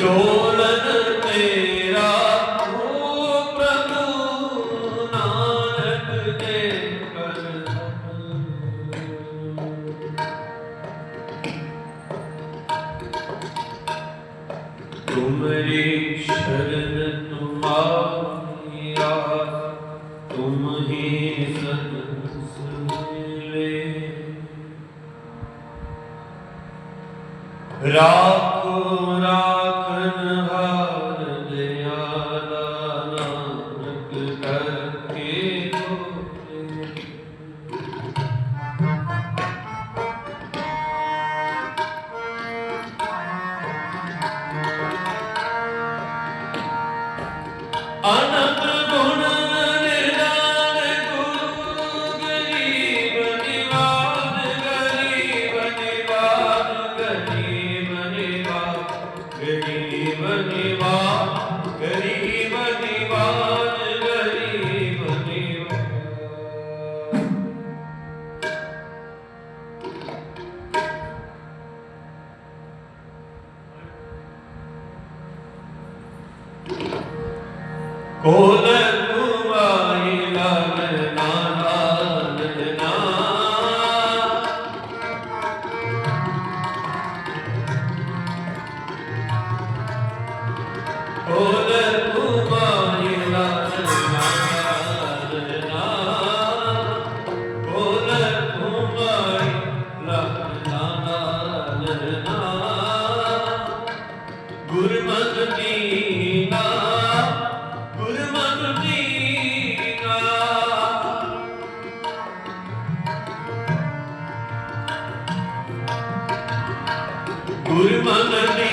ਡੋਲਨ ਤੇਰਾ ਹੋ ਪ੍ਰਭੂ ਨਾਨਕ ਦੇ ਕਰ ਤੁਮਰੀ ਸ਼ਰਨ ਤੁਮਾਰੀ ਤੁਮ ਹੀ ਸਦ ਸੁਲੇ ਰਾਖੋ Ana ਕੋਲ ഒരു മകനേ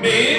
He